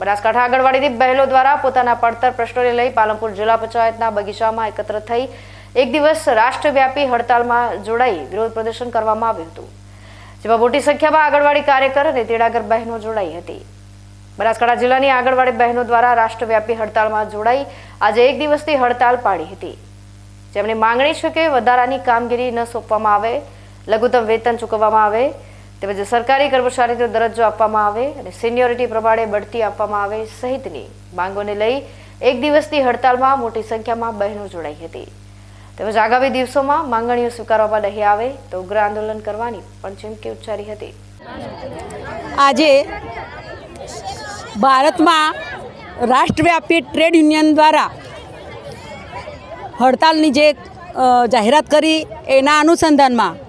બનાસકાંઠા આંગણવાડીની બહેનો દ્વારા પોતાના પડતર પ્રશ્નોને લઈ પાલનપુર જિલ્લા પંચાયતના બગીચામાં એકત્ર થઈ એક દિવસ રાષ્ટ્રવ્યાપી હડતાલમાં જોડાઈ વિરોધ પ્રદર્શન કરવામાં આવ્યું હતું, જેમાં મોટી સંખ્યામાં આંગણવાડી કાર્યકર અને તેડાગર બહેનો જોડાઈ હતી. બનાસકાંઠા જિલ્લાની આંગણવાડી બહેનો દ્વારા રાષ્ટ્રવ્યાપી હડતાલમાં જોડાઈ આજે એક દિવસની હડતાલ પાડી હતી. જેમની માંગણી છે કે વધારાની કામગીરી ન સોંપવામાં આવે, લઘુત્તમ વેતન ચૂકવવામાં આવે તેમજ સરકારી કર્મચારીનો દરજ્જો આપવામાં આવે અને સિનિયોરિટી પ્રમાણે બઢતી આપવામાં આવે સહિતની માંગોને લઈ એક દિવસની હડતાલમાં મોટી સંખ્યામાં બહેનો જોડાઈ હતી. તેમજ આગામી દિવસોમાં માંગણીઓ સ્વીકારવામાં નહીં આવે તો ઉગ્ર આંદોલન કરવાની પણ ચીમકી ઉચ્ચારી હતી. આજે ભારતમાં રાષ્ટ્રવ્યાપી ટ્રેડ યુનિયન દ્વારા હડતાલની જે જાહેરાત કરી એના અનુસંધાનમાં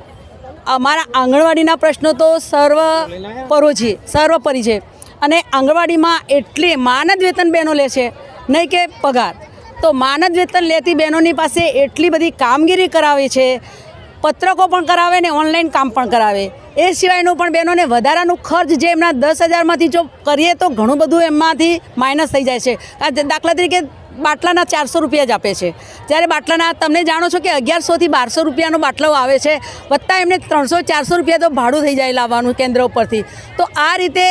અમારા આંગણવાડીના પ્રશ્નો તો સર્વ પરોજી સર્વપરી છે. અને આંગણવાડીમાં એટલી માનદ વેતન બહેનો લે છે, નહીં કે પગાર. તો માનદ વેતન લેતી બહેનોની પાસે એટલી બધી કામગીરી કરાવે છે, પત્રકો પણ કરાવે ને ઓનલાઈન કામ પણ કરાવે. એ સિવાયનું પણ બહેનોને વધારાનું ખર્ચ જે એમના દસ હજારમાંથી જો કરીએ તો ઘણું બધું એમાંથી માઇનસ થઈ જાય છે. આ દાખલા તરીકે બાટલાના ચારસો રૂપિયા જ આપે છે. જ્યારે બાટલાના તમે જાણો છો કે અગિયારસોથી બારસો રૂપિયાનો બાટલો આવે છે, વત્તા એમને ત્રણસો ચારસો રૂપિયા તો ભાડું થઈ જાય લાવવાનું કેન્દ્ર ઉપરથી. તો આ રીતે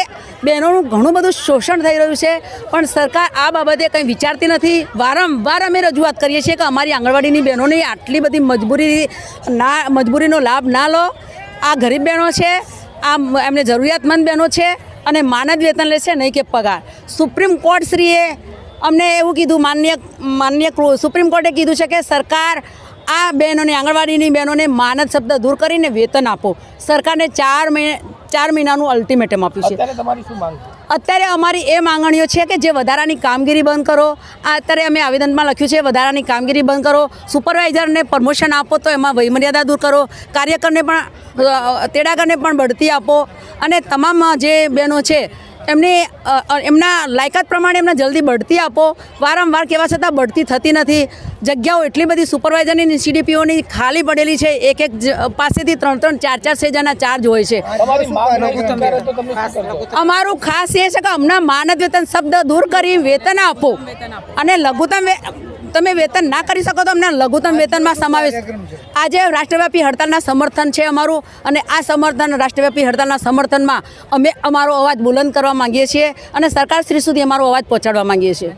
બહેનોનું ઘણું બધું શોષણ થઈ રહ્યું છે, પણ સરકાર આ બાબતે કંઈ વિચારતી નથી. વારંવાર અમે રજૂઆત કરીએ છીએ કે અમારી આંગણવાડીની બહેનોની આટલી બધી મજબૂરી, ના, મજબૂરીનો લાભ ના લો. આ ગરીબ બહેનો છે, આ એમને જરૂરિયાતમંદ બહેનો છે અને માનદ વેતન લે છે નહીં કે પગાર. સુપ્રીમ કોર્ટ શ્રીએ અમને એવું કીધું, માન્ય માન્ય સુપ્રીમ કોર્ટે કીધું છે કે સરકાર આ બહેનોને, આંગણવાડીની બહેનોને માનદ શબ્દ દૂર કરીને વેતન આપો. સરકારને ચાર મહિને ચાર મહિનાનું અલ્ટિમેટમ આપ્યું છે. અત્યારે તમારી શું માંગ અત્યારે અમારી એ માંગણીઓ છે કે જે વધારાની કામગીરી બંધ કરો. આ અત્યારે અમે આવેદનમાં લખ્યું છે વધારાની કામગીરી બંધ કરો. સુપરવાઇઝરને પ્રમોશન આપો તો એમાં વયમર્યાદા દૂર કરો. કાર્યકરને પણ તેડાગરને પણ બઢતી આપો. અને તમામ જે બહેનો છે એમને એમના લાયકાત પ્રમાણે એમને જલ્દી બઢતી આપો. વારંવાર કહેવા છતાં બઢતી થતી નથી. જગ્યાઓ એટલી બધી સુપરવાઇઝરની સીડીપીઓની ખાલી પડેલી છે. એક એક પાસેથી ત્રણ ત્રણ ચાર ચાર સેજાના ચાર્જ હોય છે. અમારું ખાસ એ છે કે અમના માનદ વેતન શબ્દ દૂર કરી વેતન આપો. અને લઘુત્તમ તમે વેતન ના કરી શકો તો અમને લઘુત્તમ વેતનમાં સમાવેશ આજે રાષ્ટ્રવ્યાપી હડતાલના સમર્થન છે અમારું અને આ સમર્થન રાષ્ટ્રવ્યાપી હડતાલના સમર્થનમાં અમે અમારો અવાજ બુલંદ કરવા માંગીએ છીએ અને સરકાર શ્રી સુધી અમારો અવાજ પહોંચાડવા માંગીએ છીએ.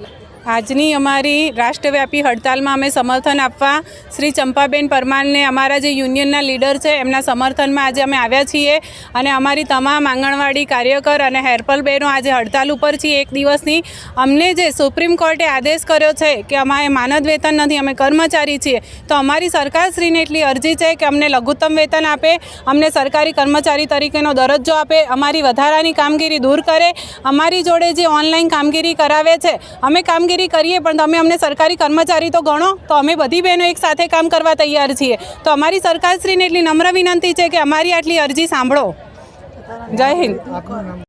આજની અમારી રાષ્ટ્રવ્યાપી હડતાલમાં અમે સમર્થન આપવા શ્રી ચંપાબેન પરમારને અમારા જે યુનિયનના લીડર છે, એમના સમર્થનમાં આજે અમે આવ્યા છીએ અને અમારી તમામ આંગણવાડી કાર્યકર અને હેરપલ બહેનો આજે હડતાલ ઉપર છીએ એક દિવસની. અમને જે સુપ્રીમ કોર્ટે આદેશ કર્યો છે કે અમારે માનદ વેતન નથી, અમે કર્મચારી છીએ, તો અમારી સરકારશ્રીને એટલી અરજી છે કે અમને લઘુત્તમ વેતન આપે, અમને સરકારી કર્મચારી તરીકેનો દરજ્જો આપે, અમારી વધારાની કામગીરી દૂર કરે, અમારી જોડે જે ઓનલાઈન કામગીરી કરાવે છે, અમે કામગીરી કરીએ, પણ તમે અમને સરકારી કર્મચારી તો ગણો, તો અમે બધી બહેનો એક સાથે કામ કરવા તૈયાર છીએ. તો અમારી સરકારશ્રીને એટલી નમ્ર વિનંતી છે કે અમારી આટલી અરજી સાંભળો. જય હિન્દ.